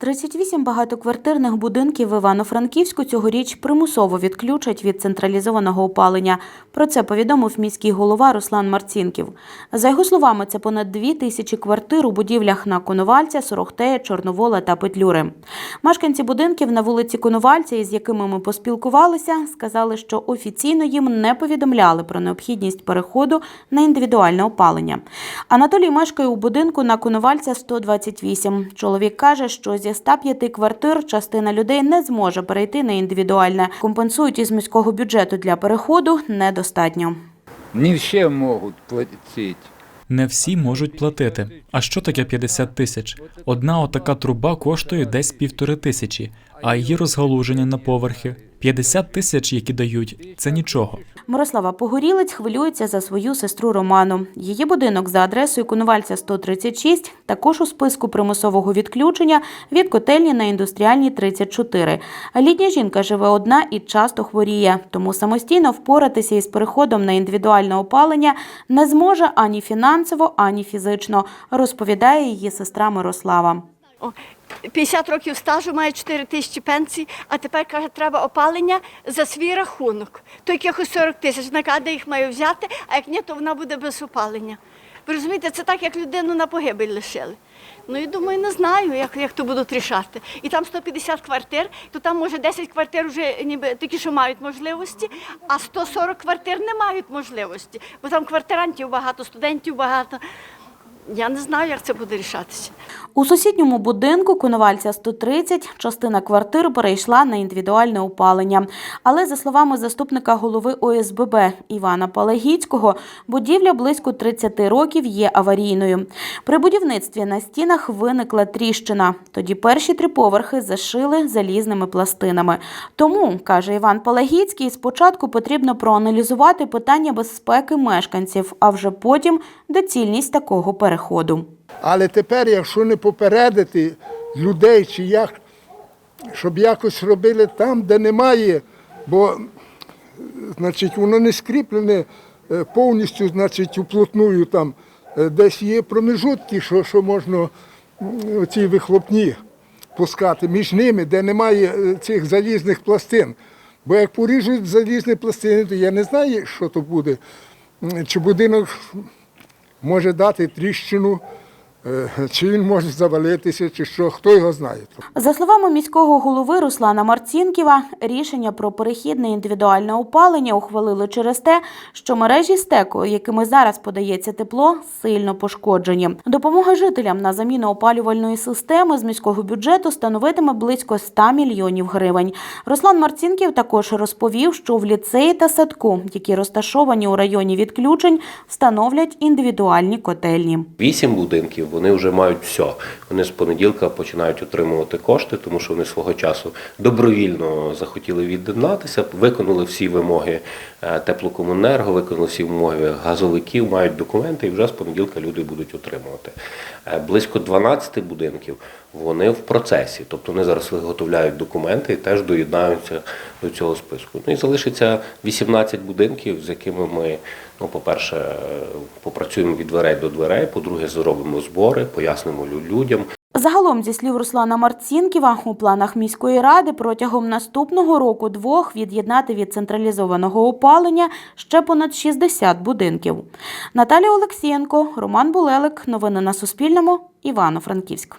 38 багатоквартирних будинків в Івано-Франківську цьогоріч примусово відключать від централізованого опалення. Про це повідомив міський голова Руслан Марцінків. За його словами, це понад дві тисячі квартир у будівлях на Коновальця, Сорохтея, Чорновола та Петлюри. Мешканці будинків на вулиці Коновальця, із якими ми поспілкувалися, сказали, що офіційно їм не повідомляли про необхідність переходу на індивідуальне опалення. Анатолій мешкає у будинку на Коновальця 128. Чоловік каже, що зі 105 квартир частина людей не зможе перейти на індивідуальне. Компенсують із міського бюджету для переходу недостатньо. Не всі можуть платити. Не всі можуть платити. А що таке 50 тисяч? Одна отака труба коштує десь півтори тисячі, а її розгалуження на поверхи 50 тисяч, які дають, це нічого. Мирослава Погорілець хвилюється за свою сестру Роману. Її будинок за адресою Коновальця 136 також у списку примусового відключення від котельні на індустріальній 34. А літня жінка живе одна і часто хворіє, тому самостійно впоратися із переходом на індивідуальне опалення не зможе ані фінансово, ані фізично, розповідає її сестра Мирослава. О, 50 років стажу, має 4 тисячі пенсій, а тепер каже, треба опалення за свій рахунок. То якихось 40 тисяч. Вона каже, де їх має взяти, а як ні, то вона буде без опалення. Ви розумієте, це так, як людину на погибель лишили. Ну і думаю, не знаю, як, як то будуть рішати. І там 150 квартир, то там може 10 квартир вже ніби такі, що мають можливості, а 140 квартир не мають можливості. Бо там квартирантів багато, студентів багато. Я не знаю, як це буде рішатися. У сусідньому будинку Коновальця 130 частина квартир перейшла на індивідуальне опалення. Але за словами заступника голови ОСББ Івана Палагіцького, будівля близько 30 років є аварійною. При будівництві на стінах виникла тріщина. Тоді перші три поверхи зашили залізними пластинами. Тому, каже Іван Палагіцький, спочатку потрібно проаналізувати питання безпеки мешканців, а вже потім доцільність такого переходу. Але тепер, якщо не попередити людей, чи як, щоб якось робили там, де немає, бо значить, воно не скріплене е, повністю, значить, уплотную там, е, десь є промежутки, що, що можна м, оці вихлопні пускати між ними, де немає е, цих залізних пластин. Бо як поріжуть залізні пластини, то я не знаю, що то буде. Чи будинок може дати тріщину, чи він може завалитися, чи що, хто його знає. За словами міського голови Руслана Марцінківа, рішення про перехід на індивідуальне опалення ухвалили через те, що мережі стеку, якими зараз подається тепло, сильно пошкоджені. Допомога жителям на заміну опалювальної системи з міського бюджету становитиме близько 100 мільйонів гривень. Руслан Марцінків також розповів, що в ліцеї та садку, які розташовані у районі відключень, встановлять індивідуальні котельні. Вісім будинків вони вже мають все. Вони з понеділка починають отримувати кошти, тому що вони свого часу добровільно захотіли від'єднатися, виконали всі вимоги е, теплокомунерго, виконали всі вимоги газовиків, мають документи, і вже з понеділка люди будуть отримувати. Е, Близько 12 будинків вони в процесі, тобто вони зараз виготовляють документи і теж доєднаються до цього списку. Ну і залишиться 18 будинків, з якими ми, ну, по-перше, попрацюємо від дверей до дверей, по-друге, зробимо збори, пояснимо лю- людям, Загалом, зі слів Руслана Марцінківа, у планах міської ради протягом наступного року двох від'єднати від централізованого опалення ще понад 60 будинків. Наталія Олексієнко, Роман Булелик. Новини на Суспільному. Івано-Франківськ.